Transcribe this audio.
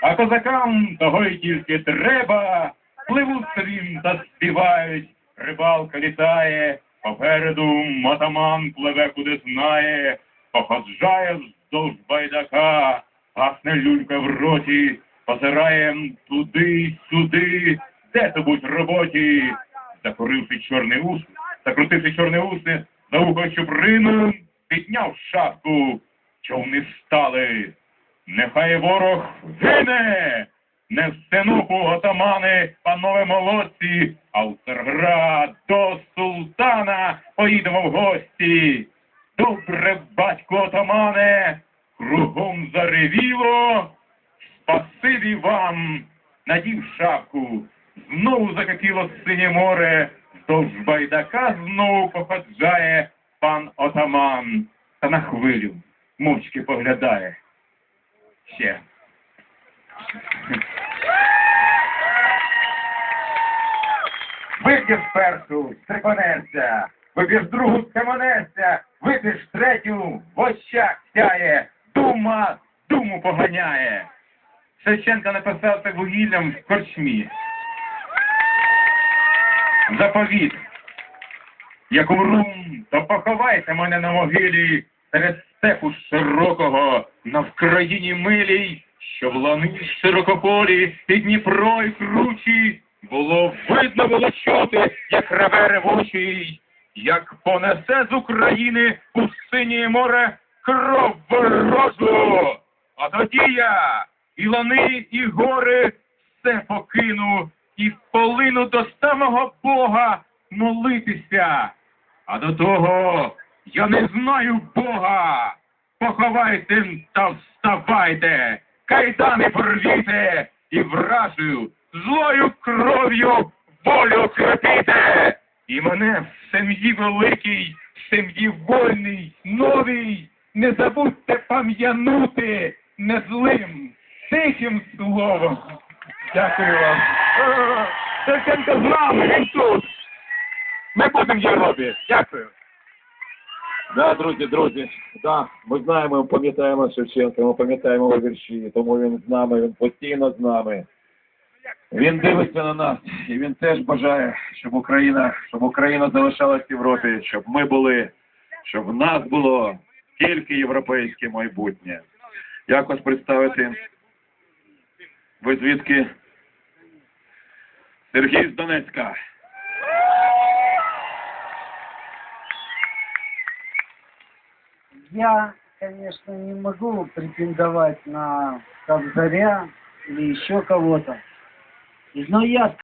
А козакам того й тільки треба, пливуть стрім та співають, рибалка літає, попереду мотаман пливе куди знає, походжає вздовж байдака, гасне люлька в роті, позираєм туди, сюди, де то будь роботі, закуривши чорний ус, закрутивши чорне уси, за ухо чуприну, підняв шапку, човни стали. Нехай ворог гине, не в синуху отамани, панове молодці, а в Царград до султана поїдемо в гості. Добре, батько отамане, кругом заревіло, спасибі вам, надів шапку, знову закипіло синє море, вздовж байдака знову походжає пан отаман, та на хвилю мовчки поглядає. Ще. Вип'єш першу, стриконеться, вип'єш другу, скаманеться, вип'єш третю, в очах сяє, дума думу поганяє. Шевченко написав це вугіллям в корчмі. Заповіт. Як умру, то поховайте мене на могилі серед степу широкого, на Вкраїні милій, що в лани широкополі і Дніпро і кручі було видно було чути, як реве ревучий, як понесе з України у синє море кров ворожу. А тоді я і лани, і гори все покину, і полину до самого Бога молитися. А до того я не знаю Бога. Поховайте та вставайте, кайдани порвіте і вражою, злою кров'ю волю крепіте. І мене в сім'ї великій, в сім'ї вольній, новій, не забудьте пам'янути незлим, тихим словом. Дякую вам. Шевченко з нами, він тут. Ми будемо в Європі. Дякую. Да, друзі, друзі, да, ми знаємо, ми пам'ятаємо Шевченка, ми пам'ятаємо вірші, тому він з нами, він постійно з нами. Він дивиться на нас, і він теж бажає, щоб Україна, щоб Україна залишалась в Європі, щоб ми були, щоб в нас було тільки європейське майбутнє. Як вас представити? Ви звідки? Сергій з Донецька. Я, конечно, не могу претендовать на Кобзаря или еще кого-то. Но я